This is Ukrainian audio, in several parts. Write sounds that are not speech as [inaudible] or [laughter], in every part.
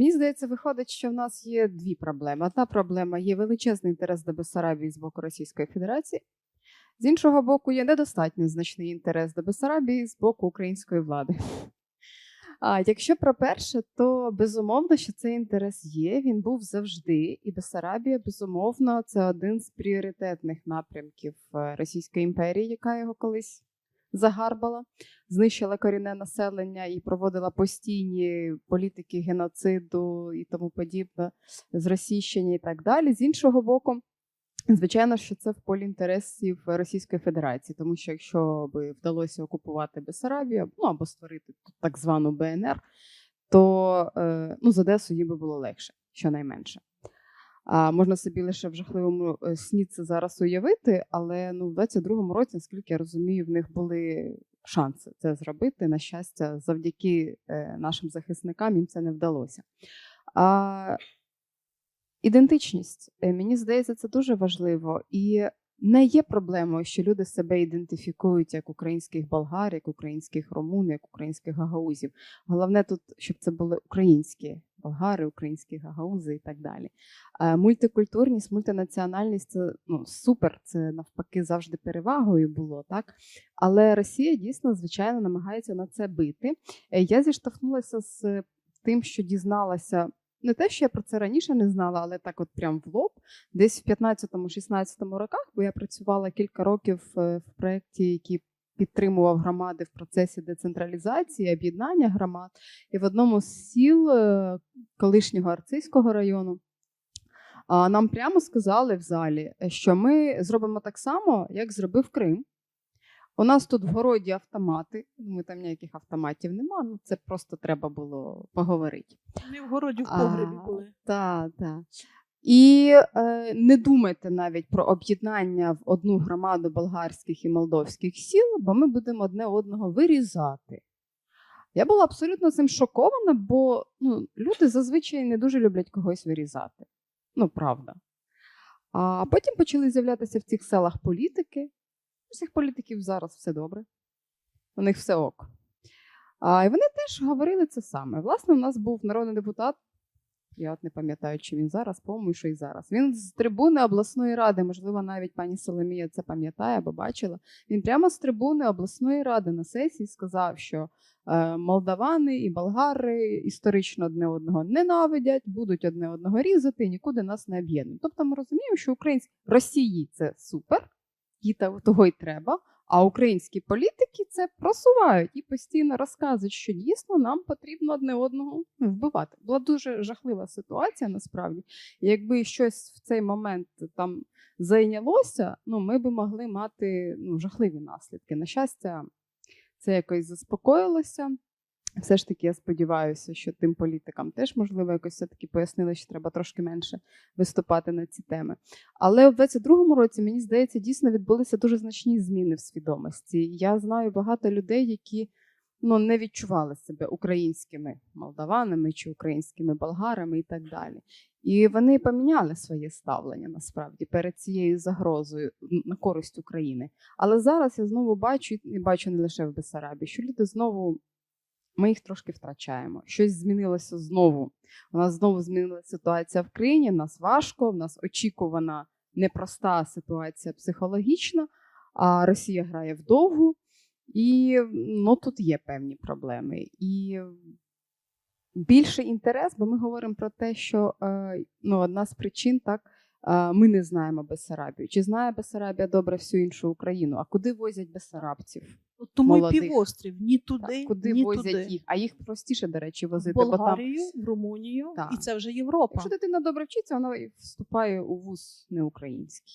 мені здається, виходить, що в нас є дві проблеми. Одна проблема є величезний інтерес до Бессарабії з боку Російської Федерації. З іншого боку, є недостатньо значний інтерес до Бессарабії з боку української влади. А якщо про перше, то безумовно, що цей інтерес є. Він був завжди, і Бессарабія, безумовно, це один з пріоритетних напрямків е, Російської імперії, яка його колись загарбала, знищила корінне населення і проводила постійні політики геноциду і тому подібне, зросійщення і так далі. З іншого боку. Звичайно, що це в полі інтересів Російської Федерації, тому що якщо би вдалося окупувати Бессарабію, ну або створити так звану БНР, то е, ну, з Одесу їм би було легше, щонайменше. А можна собі лише в жахливому е, сні це зараз уявити, але ну, в 22-му році, наскільки я розумію, в них були шанси це зробити. На щастя, завдяки е, нашим захисникам їм це не вдалося. А Ідентичність. Е, Мені здається, це дуже важливо. І не є проблемою, що люди себе ідентифікують як українських болгар, як українських румун, як українських гагаузів. Головне тут, щоб це були українські болгари, українські гагаузи і так далі. Е, Мультикультурність, мультинаціональність це ну, супер, це навпаки завжди перевагою було, так? Але Росія дійсно, звичайно, намагається на це бити. Е, Я зіштовхнулася з тим, що дізналася. Не те, що я про це раніше не знала, але так, от прям в лоб, десь в 15-16 роках, бо я працювала кілька років е, в проєкті, який підтримував громади в процесі децентралізації, об'єднання громад. І в одному з сіл е, колишнього Арцизького району нам прямо сказали в залі, що ми зробимо так само, як зробив Крим. У нас тут в городі автомати. Ми там ніяких автоматів нема, ну це просто треба було поговорити. Ми в городі в погребі були. Так, так. І е, не думайте навіть про об'єднання в одну громаду болгарських і молдовських сіл, бо ми будемо одне одного вирізати. Я була абсолютно цим шокована, бо ну, люди зазвичай не дуже люблять когось вирізати. Ну, правда. А потім почали з'являтися в цих селах політики. У всіх політиків зараз все добре. У них все ок. А, і вони теж говорили це саме. Власне, у нас був народний депутат. Я от не пам'ятаю, чи він зараз, по-моєму, що і зараз. Він з трибуни обласної ради, можливо, навіть пані Соломія це пам'ятає або бачила. Він прямо з трибуни обласної ради на сесії сказав, що е, молдавани і болгари історично одне одного ненавидять, будуть одне одного різати і нікуди нас не об'єднують. Тобто ми розуміємо, що українські Росії це супер, та- того й треба. А українські політики це просувають і постійно розказують, що дійсно нам потрібно одне одного вбивати. Була дуже жахлива ситуація насправді. Якби щось в цей момент там зайнялося, ну ми би могли мати ну, жахливі наслідки. На щастя, це якось заспокоїлося. Все ж таки, я сподіваюся, що тим політикам теж можливо якось все-таки пояснили, що треба трошки менше виступати на ці теми. Але в 22-му році, мені здається, дійсно відбулися дуже значні зміни в свідомості. Я знаю багато людей, які ну, не відчували себе українськими молдаванами чи українськими болгарами і так далі. І вони поміняли своє ставлення насправді перед цією загрозою на користь України. Але зараз я знову бачу, і бачу не лише в Бесарабі, що люди знову. Ми їх трошки втрачаємо. Щось змінилося знову. У нас знову змінилася ситуація в країні. в Нас важко, в нас очікувана непроста ситуація психологічна, а Росія грає вдовгу, і ну, тут є певні проблеми. І більший інтерес, бо ми говоримо про те, що е, ну, одна з причин так. е, Ми не знаємо Бессарабію. Чи знає Бессарабія добре всю іншу Україну? А куди возять бессарабців? От Тому молодих. півострів ні туди, Так, куди ні возять туди. їх? А їх простіше, до речі, В возити. Бо там, в Румунію, Так. і це вже Європа. якщо дитина добре вчиться, вона і вступає у вуз не український.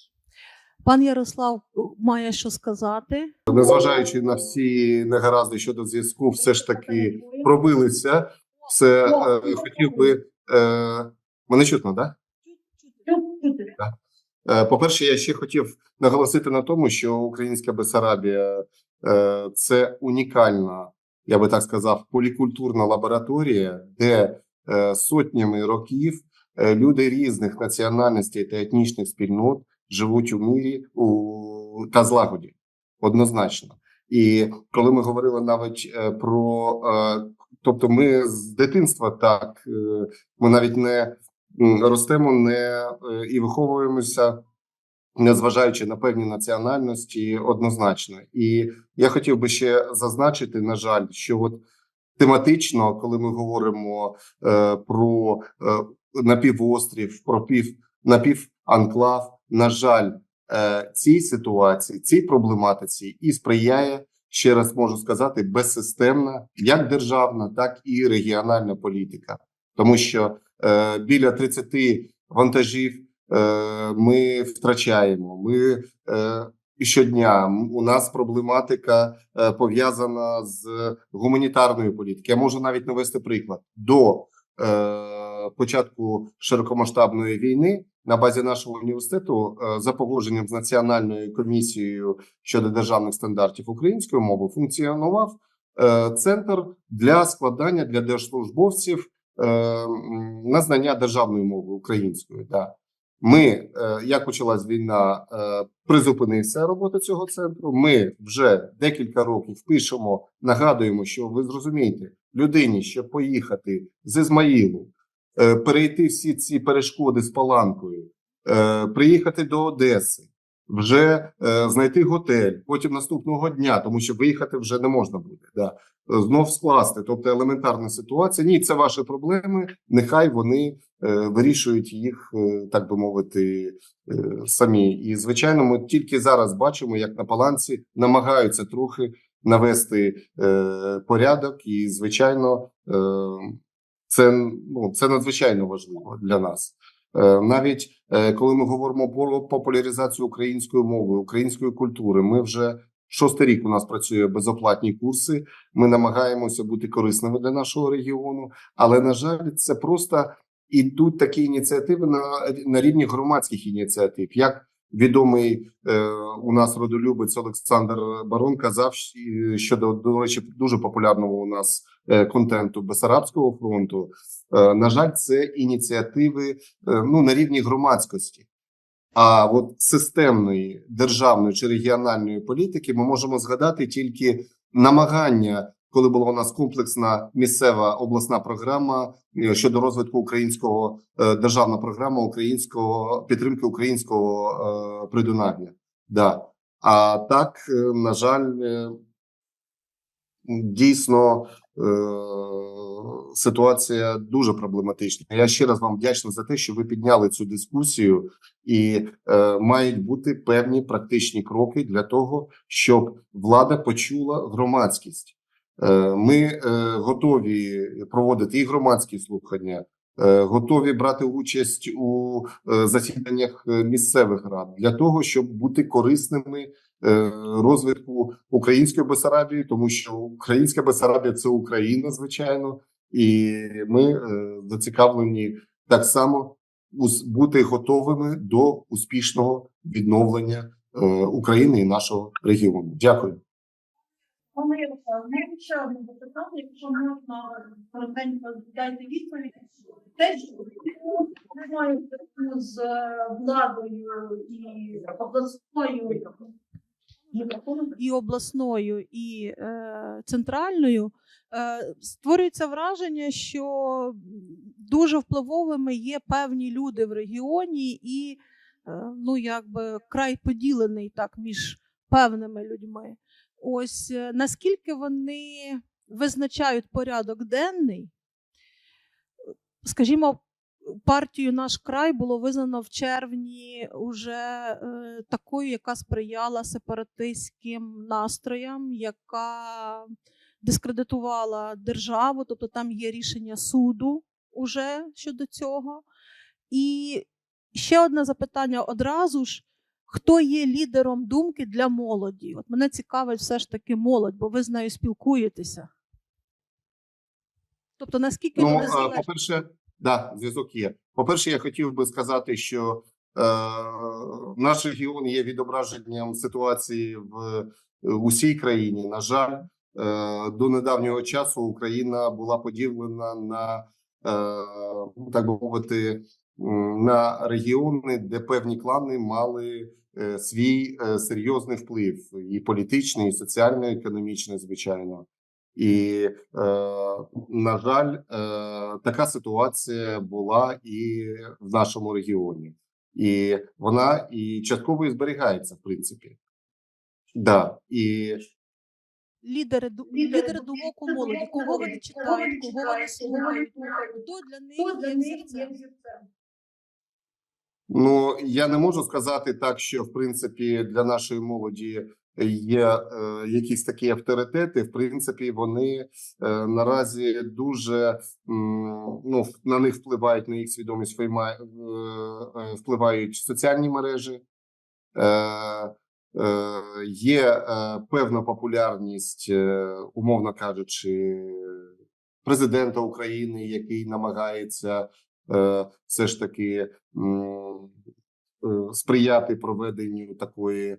Пан Ярослав е, має що сказати. незважаючи на всі негаразди щодо зв'язку, все ж таки пробилися. Це е, хотів би е, мене чутно, да? Е, По-перше, я ще хотів наголосити на тому, що українська Бесарабія це унікальна, я би так сказав, полікультурна лабораторія, де е, сотнями років е, люди різних національностей та етнічних спільнот живуть у мірі у, та злагоді. Однозначно. І коли ми говорили навіть е, про е, тобто, ми з дитинства так е, ми навіть не ростемо, не е, і виховуємося, незважаючи на певні національності, однозначно. І я хотів би ще зазначити, на жаль, що от тематично, коли ми говоримо е, про е, напівострів, про пів напіванклав, на жаль, е, цій ситуації, цій проблематиці і сприяє. Ще раз можу сказати, безсистемна як державна, так і регіональна політика, тому що е, біля 30 вантажів ми втрачаємо. Ми е, щодня у нас проблематика е, пов'язана з гуманітарною політикою. Я можу навіть навести приклад до е, початку широкомасштабної війни. На базі нашого університету е, за погодженням з національною комісією щодо державних стандартів української мови функціонував е, центр для складання для держслужбовців е, на знання державної мови української. Да. Ми, е, як почалась війна, е, призупинився робота цього центру. Ми вже декілька років пишемо, нагадуємо, що ви зрозумієте, людині, щоб поїхати з Ізмаїлу, е, перейти всі ці перешкоди з паланкою, приїхати до Одеси, вже е, знайти готель, потім наступного дня, тому що виїхати вже не можна буде. Да. Знов скласти, тобто елементарна ситуація. Ні, це ваші проблеми. Нехай вони е, вирішують їх, е, так би мовити, е, самі. І звичайно, ми тільки зараз бачимо, як на паланці намагаються трохи навести е, порядок, і звичайно, е, це ну це надзвичайно важливо для нас. Е, Навіть е, коли ми говоримо про популяризацію української мови, української культури, ми вже шостий рік у нас працює безоплатні курси. Ми намагаємося бути корисними для нашого регіону, але на жаль, це просто ідуть такі ініціативи на, на рівні громадських ініціатив. Як відомий е, у нас родолюбець Олександр Барон казав, щодо до речі, дуже популярного у нас е, контенту Бесарабського фронту. Е, на жаль, це ініціативи е, ну на рівні громадськості. А от системної державної чи регіональної політики ми можемо згадати тільки намагання, коли була у нас комплексна місцева обласна програма е, щодо розвитку українського е, державна програма українського підтримки українського е, придунав'я. Да. А так, на жаль, дійсно ситуація дуже проблематична. Я ще раз вам вдячний за те, що ви підняли цю дискусію, і е, мають бути певні практичні кроки для того, щоб влада почула громадськість. Е, ми е, готові проводити і громадські слухання. е, Готові брати участь у засіданнях місцевих рад для того, щоб бути корисними розвитку української Бесарабії, тому що українська Бесарабія це Україна, звичайно, і ми зацікавлені так само бути готовими до успішного відновлення України і нашого регіону. Дякую. Ще одне запитання, якщо можна коротенько дайте відповідь. Те, що немає зв'язку з е, владою і обласною і обласною, і е, центральною, е, створюється враження, що дуже впливовими є певні люди в регіоні, і е, ну, якби край поділений так між певними людьми. Ось е, наскільки вони визначають порядок денний, скажімо, партію наш край було визнано в червні уже е, такою, яка сприяла сепаратистським настроям, яка дискредитувала державу, тобто там є рішення суду уже щодо цього. І ще одне запитання одразу ж. Хто є лідером думки для молоді? От мене цікавить все ж таки молодь, бо ви з нею спілкуєтеся. Тобто, наскільки Ну, люди е, залежать? по-перше, да, зв'язок є. По-перше, я хотів би сказати, що е, наш регіон є відображенням ситуації в усій країні. На жаль, е, до недавнього часу Україна була поділена на, е, ну, так би мовити, на регіони, де певні клани мали е, свій е, серйозний вплив, і політичний, і соціально-економічний, звичайно. І, е, на жаль, е, така ситуація була і в нашому регіоні, і вона і частково і зберігається, в принципі. Да, і Лідери, лідери думок у молоді, кого вони читають, кого вони слухають, хто для них є них є взірцем. Ну я не можу сказати так, що в принципі для нашої молоді є е, якісь такі авторитети. В принципі, вони е, наразі дуже м, ну на них впливають на їх свідомість вийма- е, е, впливають соціальні мережі. Е, е, є е, певна популярність, е, умовно кажучи, президента України, який намагається е, все ж таки е, сприяти проведенню такої е,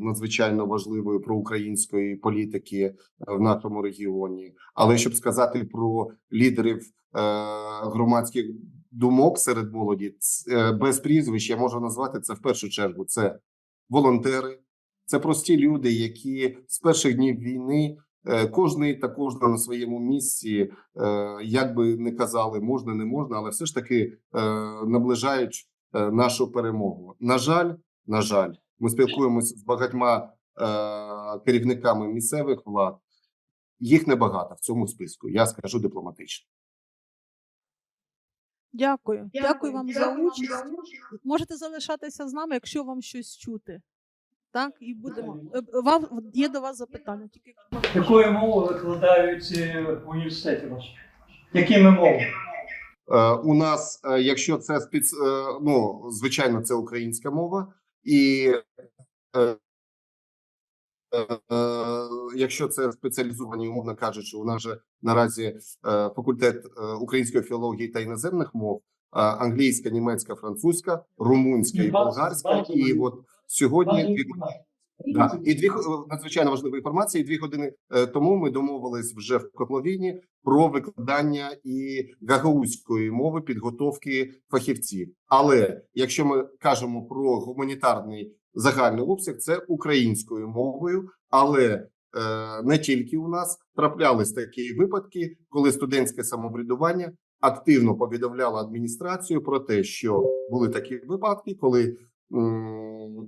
надзвичайно важливої проукраїнської політики е, в нашому регіоні. Але щоб сказати про лідерів е, громадських думок серед молоді, е, без прізвищ я можу назвати це в першу чергу. Це волонтери, це прості люди, які з перших днів війни. Е, Кожний та кожна на своєму місці, е, як би не казали, можна, не можна, але все ж таки е, наближають нашу перемогу. На жаль, на жаль, ми спілкуємося з багатьма керівниками місцевих влад. Їх небагато в цьому списку. Я скажу дипломатично. Дякую. Дякую вам за Дякую за участь. Можете залишатися з нами, якщо вам щось чути. Так, і будемо. Е, Вам є до вас запитання. Тільки Якою мовою викладають е, в університеті ваші? Якими мовами? Е, у нас, е, якщо це спец... е, ну, звичайно, це українська мова, і е, е, е, якщо це спеціалізовані, умовно кажучи, у нас же наразі е, факультет е, української філології та іноземних мов, е, англійська, німецька, французька, румунська і болгарська. І от сьогодні дві Да. І дві х- надзвичайно важлива інформація. І дві години е, тому ми домовились вже в Котловіні про викладання і гагаузької мови підготовки фахівців. Але якщо ми кажемо про гуманітарний загальний обсяг, це українською мовою, але е, не тільки у нас траплялись такі випадки, коли студентське самоврядування активно повідомляло адміністрацію про те, що були такі випадки, коли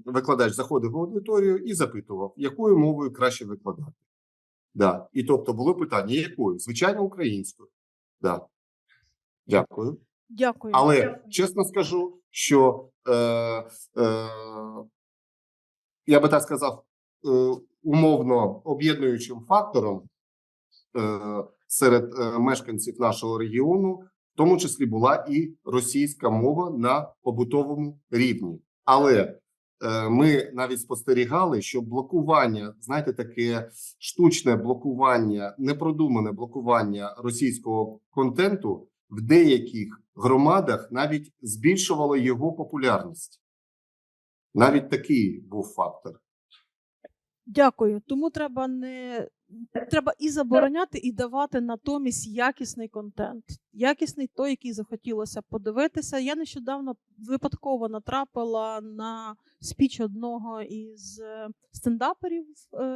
викладач заходив в аудиторію і запитував, якою мовою краще викладати. Да. І тобто було питання, якою? Звичайно, українською. Да. Дякую. дякую. Але чесно скажу, що е, е, я би так сказав, е, умовно об'єднуючим фактором е, серед е, мешканців нашого регіону, в тому числі була і російська мова на побутовому рівні. Але е, ми навіть спостерігали, що блокування, знаєте, таке штучне блокування, непродумане блокування російського контенту в деяких громадах навіть збільшувало його популярність. Навіть такий був фактор. Дякую. Тому треба не треба і забороняти, і давати натомість якісний контент. Якісний той, який захотілося подивитися. Я нещодавно випадково натрапила на спіч одного із е, стендаперів е,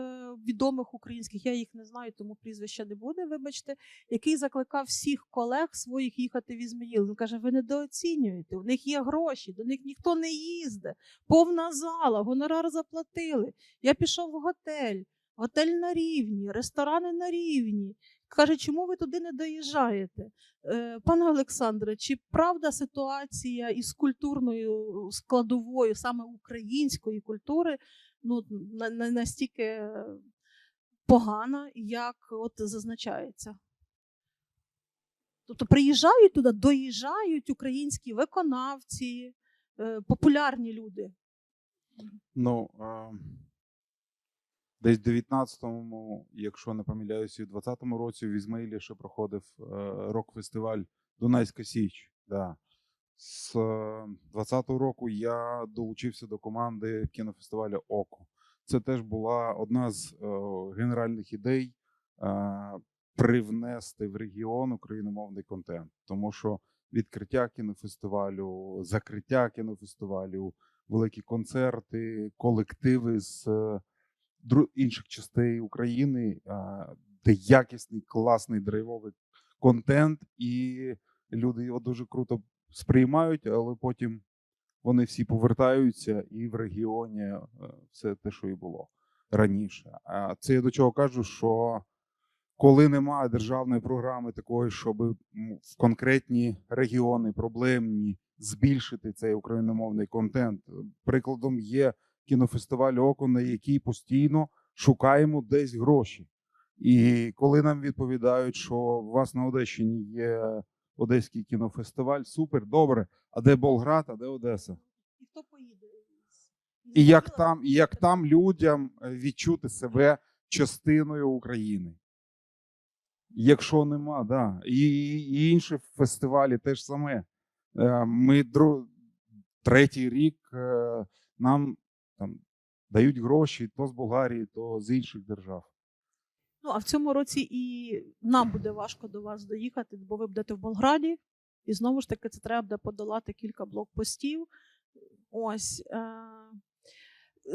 відомих українських. Я їх не знаю, тому прізвища не буде. Вибачте, який закликав всіх колег своїх їхати в Ізмаїл. Він каже: ви недооцінюєте, у них є гроші, до них ніхто не їздить, повна зала, гонорар заплатили. Я пішов в готель, готель на рівні, ресторани на рівні. Каже, чому ви туди не доїжджаєте? Е, пане Олександре, чи правда ситуація із культурною складовою, саме української культури, ну, на, на, настільки погана, як от зазначається? Тобто приїжджають туди, доїжджають українські виконавці, е, популярні люди. Ну, а, десь в 19-му, якщо не помиляюся, і в 20-му році в Ізмаїлі ще проходив е, рок-фестиваль Дунайська Січ. Да. З е, 20-го року я долучився до команди кінофестивалю Око. Це теж була одна з е, генеральних ідей е, привнести в регіон україномовний контент, тому що відкриття кінофестивалю, закриття кінофестивалю, великі концерти, колективи з е, інших частей України, де якісний, класний драйвовий контент, і люди його дуже круто сприймають, але потім вони всі повертаються, і в регіоні е, все те, що і було раніше. А це я до чого кажу, що коли немає державної програми такої, щоб в конкретні регіони проблемні збільшити цей україномовний контент. Прикладом є кінофестиваль Око, на який постійно шукаємо десь гроші. І коли нам відповідають, що у вас на Одещині є Одеський кінофестиваль, супер, добре. А де Болград, а де Одеса? І хто поїде? І як там, і як там людям е, відчути себе частиною України? Якщо нема, да. І, і інші фестивалі теж саме. Е, Ми дру... третій рік е, нам там дають гроші то з Болгарії, то з інших держав. Ну, а в цьому році і нам буде важко до вас доїхати, бо ви будете в Болграді, і знову ж таки це треба буде подолати кілька блокпостів. Ось. Е-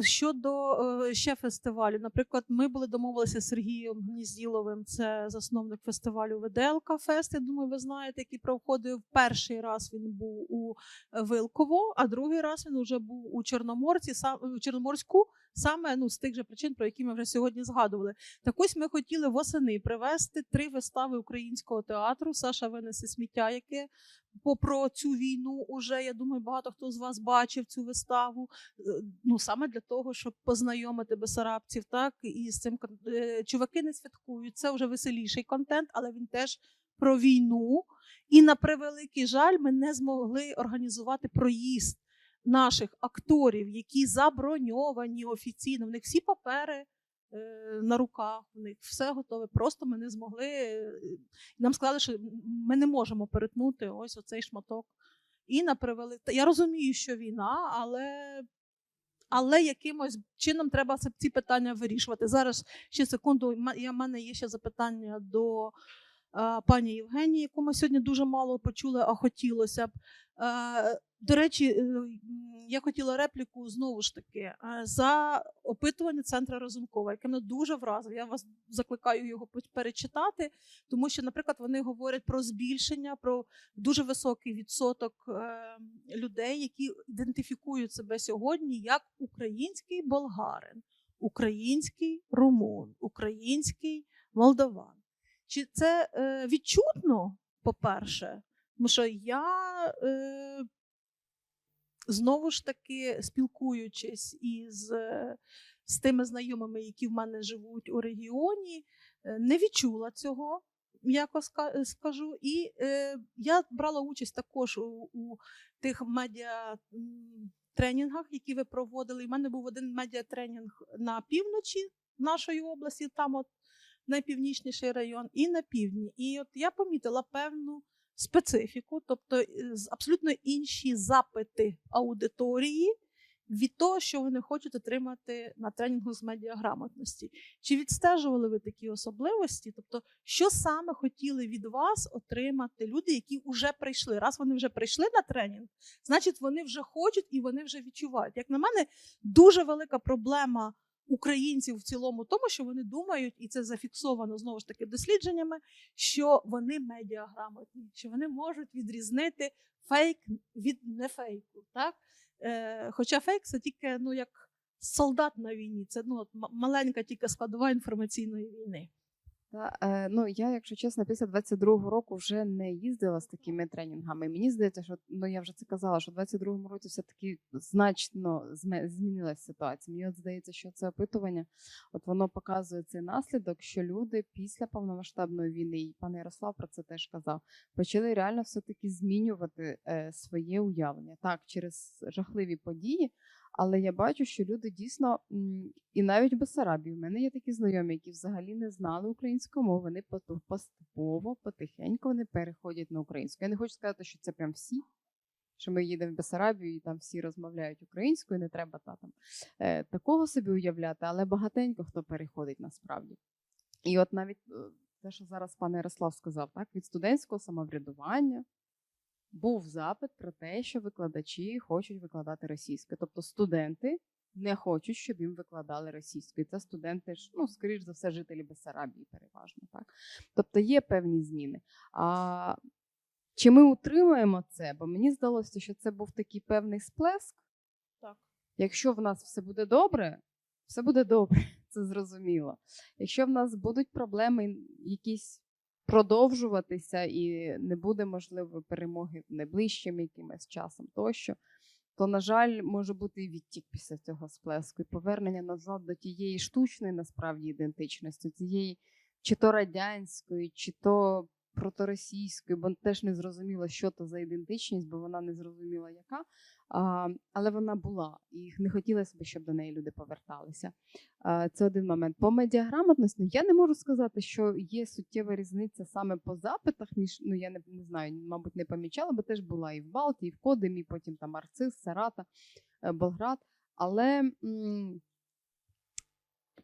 Щодо е, ще фестивалю, наприклад, ми були домовилися з Сергієм Гнізділовим, це засновник фестивалю ВДЛК Фест. Я думаю, ви знаєте, який проходив перший раз. Він був у Вилково, а другий раз він вже був у Чорноморці, сам у Чорноморську, саме ну з тих же причин, про які ми вже сьогодні згадували. Так ось ми хотіли восени привезти три вистави українського театру. Саша винесе сміття, яке про цю війну уже я думаю, багато хто з вас бачив цю виставу. Е, Ну саме для того, щоб познайомити бесарабців, так і з цим е, чуваки не святкують. Це вже веселіший контент, але він теж про війну. І на превеликий жаль, ми не змогли організувати проїзд наших акторів, які заброньовані офіційно. В них всі папери е, на руках, у них все готове. Просто ми не змогли. е, Нам сказали, що ми не можемо перетнути ось оцей шматок. І на превели... Я розумію, що війна, але. Але якимось чином треба ці питання вирішувати. Зараз ще секунду. Я в мене є ще запитання до пані Євгенії, яку ми сьогодні дуже мало почули, а хотілося б. До речі, е, я хотіла репліку знову ж таки е, за опитування центра Разумкова, яке мене дуже вразив. Я вас закликаю його перечитати, тому що, наприклад, вони говорять про збільшення, про дуже високий відсоток е, людей, які ідентифікують себе сьогодні як український болгарин, український румун, український молдаван. Чи це е, відчутно, по-перше? Тому що я е, знову ж таки спілкуючись із е, з тими знайомими, які в мене живуть у регіоні, е, не відчула цього, м'яко ска- скажу. І е, я брала участь також у, у тих медіа. Тренінгах, які ви проводили. У мене був один медіатренінг на півночі нашої області, там от найпівнічніший район, і на півдні. І от я помітила певну специфіку, тобто е, абсолютно інші запити аудиторії від того, що вони хочуть отримати на тренінгу з медіаграмотності. Чи відстежували ви такі особливості? Тобто, що саме хотіли від вас отримати люди, які вже прийшли? Раз вони вже прийшли на тренінг, значить вони вже хочуть і вони вже відчувають. Як на мене, дуже велика проблема українців в цілому, тому що вони думають, і це зафіксовано знову ж таки дослідженнями, що вони медіаграмотні, що вони можуть відрізнити фейк від нефейку. Так? Е, хоча фейк це тільки ну, як солдат на війні, це ну, маленька тільки складова інформаційної війни. Та, е, ну, я, якщо чесно, після 22-го року вже не їздила з такими тренінгами. Мені здається, що ну я вже це казала, що в 22-му році все-таки значно змінилася ситуація. Мені от здається, що це опитування, от воно показує цей наслідок, що люди після повномасштабної війни, і пан Ярослав про це теж казав, почали реально все-таки змінювати е, своє уявлення. Так, через жахливі події. Але я бачу, що люди дійсно і навіть в Бессарабії. У мене є такі знайомі, які взагалі не знали українську мову. Вони поступово, потихеньку вони переходять на українську. Я не хочу сказати, що це прям всі. Що ми їдемо в Бессарабію і там всі розмовляють українською, не треба та, там, е, такого собі уявляти, але багатенько хто переходить насправді. І от навіть е, те, що зараз пан Ярослав сказав, так, від студентського самоврядування був запит про те, що викладачі хочуть викладати російською. Тобто студенти не хочуть, щоб їм викладали російською. Це студенти ж, ну, скоріш за все, жителі Бессарабії переважно. Так? Тобто є певні зміни. А чи ми утримуємо це? Бо мені здалося, що це був такий певний сплеск. Так. Якщо в нас все буде добре, все буде добре, [laughs] це зрозуміло. Якщо в нас будуть проблеми якісь продовжуватися і не буде можливо перемоги найближчим якимось часом тощо, то, на жаль, може бути і відтік після цього сплеску, і повернення назад до тієї штучної насправді ідентичності, цієї чи то радянської, чи то проторосійської, бо теж не зрозуміло, що то за ідентичність, бо вона не зрозуміла яка. А, але вона була, і не хотілося б, щоб до неї люди поверталися. А, це один момент. По медіаграмотності я не можу сказати, що є суттєва різниця саме по запитах. Між ну я не, не знаю, мабуть, не помічала, бо теж була і в Балті, і в Кодемі, потім там Арцис, Сарата, е, Болград. Але м-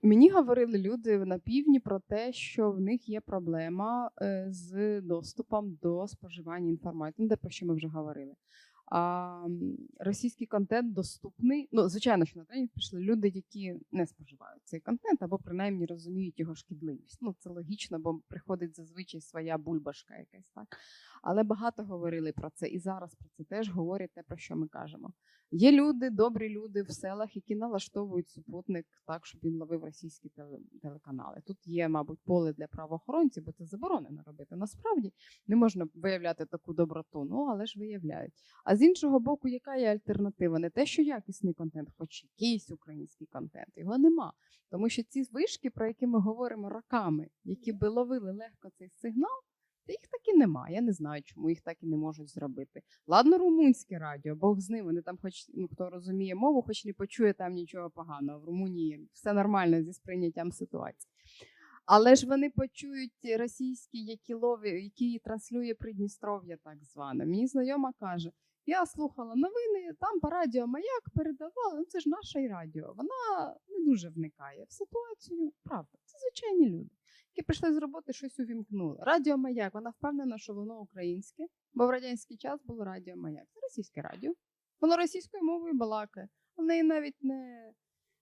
мені говорили люди на півдні про те, що в них є проблема е, з доступом до споживання інформації, ну, те, про що ми вже говорили. А російський контент доступний. Ну, звичайно, що на тренінг прийшли люди, які не споживають цей контент, або принаймні розуміють його шкідливість. Ну, це логічно, бо приходить зазвичай своя бульбашка якась так. Але багато говорили про це, і зараз про це теж говорять те, про що ми кажемо. Є люди, добрі люди в селах, які налаштовують супутник так, щоб він ловив російські телеканали. Тут є, мабуть, поле для правоохоронців, бо це заборонено робити. Насправді не можна виявляти таку доброту, ну але ж виявляють. А з іншого боку, яка є альтернатива? Не те, що якісний контент, хоч якийсь український контент, його нема. Тому що ці вишки, про які ми говоримо роками, які би ловили легко цей сигнал, та їх так і нема. Я не знаю, чому їх так і не можуть зробити. Ладно, румунське радіо, Бог з ним. Вони там, хоч ну хто розуміє мову, хоч не почує там нічого поганого. В Румунії все нормально зі сприйняттям ситуації. Але ж вони почують російські, які лові, які транслює Придністров'я, так зване. Мені знайома каже: я слухала новини, там по радіо маяк передавали. Ну це ж наше радіо. Вона не дуже вникає в ситуацію. Правда, це звичайні люди, які прийшли з роботи, щось увімкнули. Радіо Маяк, вона впевнена, що воно українське, бо в радянський час було радіо Маяк. Це російське радіо. Воно російською мовою балакає. У неї навіть не,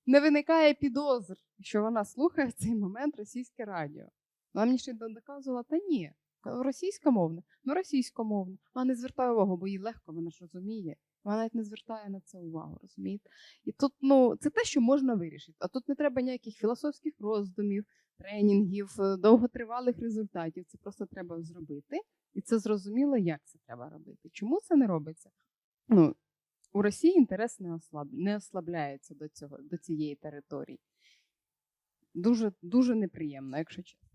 не виникає підозр, що вона слухає в цей момент російське радіо. Вона мені ще доказувала, та ні, російськомовне, ну російськомовне. Вона не звертає увагу, бо їй легко, вона ж розуміє. Вона навіть не звертає на це увагу, розумієте? І тут, ну, це те, що можна вирішити. А тут не треба ніяких філософських роздумів, тренінгів, е, довготривалих результатів. Це просто треба зробити. І це зрозуміло, як це треба робити. Чому це не робиться? Ну, у Росії інтерес не, ослаб... не ослабляється до, цього, до цієї території. Дуже, дуже неприємно, якщо чесно.